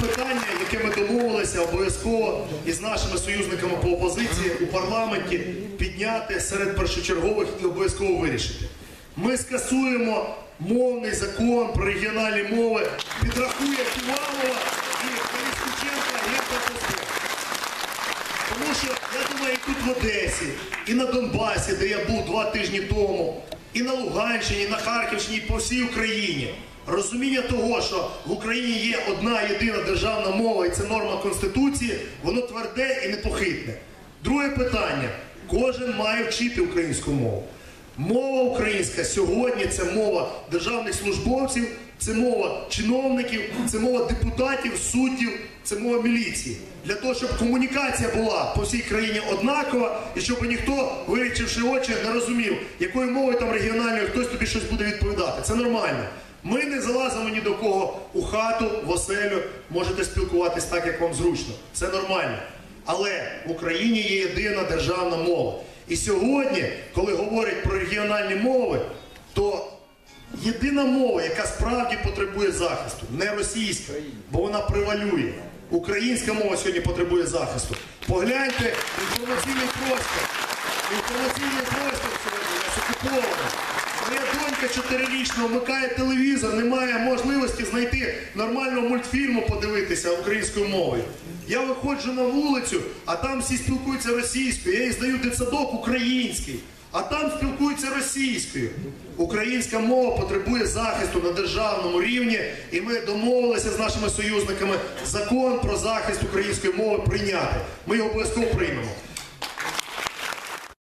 питання, яке ми домовилися обов'язково із нашими союзниками по опозиції у парламенті підняти серед першочергових і обов'язково вирішити. Ми скасуємо мовний закон про регіональні мови, підрахує Ківалова і Колісниченка гетто тому що я думаю, і тут в Одесі, і на Донбасі, де я був два тижні тому, і на Луганщині, і на Харківщині, і по всій Україні. Розуміння того, що в Україні є одна єдина державна мова, і це норма Конституції, воно тверде і непохитне. Друге питання: кожен має вчити українську мову. Мова українська сьогодні це мова державних службовців, це мова чиновників, це мова депутатів, суддів, це мова міліції. Для того, щоб комунікація була по всій країні однакова, і щоб ніхто, вирічивши очі, не розумів, якою мовою там регіональною хтось тобі щось буде відповідати. Це нормально. Ми не залазимо ні до кого у хату, в оселю, можете спілкуватись так, як вам зручно. Це нормально. Але в Україні є єдина державна мова. І сьогодні, коли говорять про регіональні мови, то єдина мова, яка справді потребує захисту, не російська, бо вона превалює. Українська мова сьогодні потребує захисту. Погляньте інформаційний простір. Інформаційний простір сьогодні у нас. Моя донька чотирирічна вмикає телевізор, немає можливості знайти нормального мультфільму подивитися українською мовою. Я виходжу на вулицю, а там всі спілкуються російською. Я їй здаю дитсадок український, а там спілкуються російською. Українська мова потребує захисту на державному рівні, і ми домовилися з нашими союзниками закон про захист української мови прийняти. Ми його обов'язково приймемо.